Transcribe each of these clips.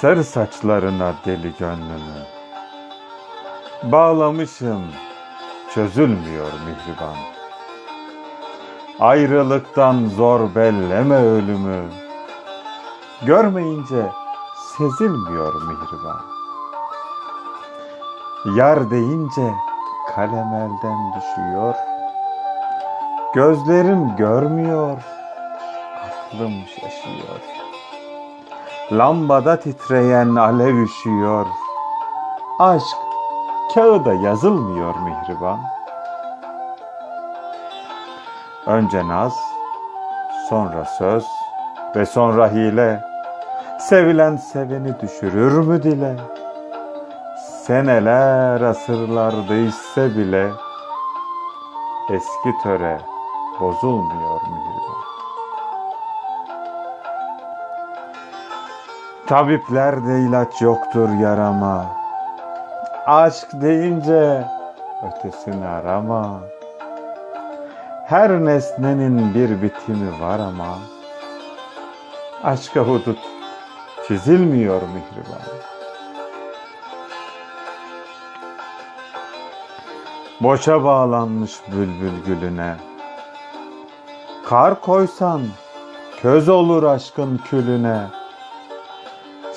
Sarı saçlarına deli gönlümü. Bağlamışım çözülmüyor mihriban. Ayrılıktan zor belleme ölümü. Görmeyince sezilmiyor mihriban. Yar deyince kalem elden düşüyor. Gözlerim görmüyor Aklım şaşıyor Lambada titreyen alev üşüyor. Aşk kağıda yazılmıyor mihriban. Önce naz, sonra söz ve sonra hile. Sevilen seveni düşürür mü dile? Seneler asırlar değişse bile. Eski töre bozulmuyor mihriban Tabiplerde ilaç yoktur yarama. Aşk deyince ötesini arama. Her nesnenin bir bitimi var ama Aşka hudut çizilmiyor mihriban. Boşa bağlanmış bülbül gülüne. Kar koysan köz olur aşkın külüne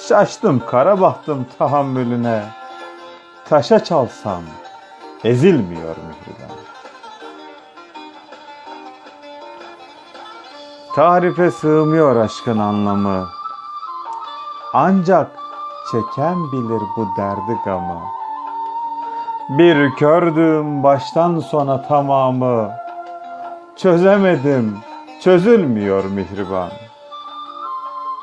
Şaştım kara bahtım tahammülüne. Taşa çalsam ezilmiyor mihriban Tarife sığmıyor aşkın anlamı. Ancak çeken bilir bu derdi gamı. Bir kördüm baştan sona tamamı. Çözemedim çözülmüyor mihriban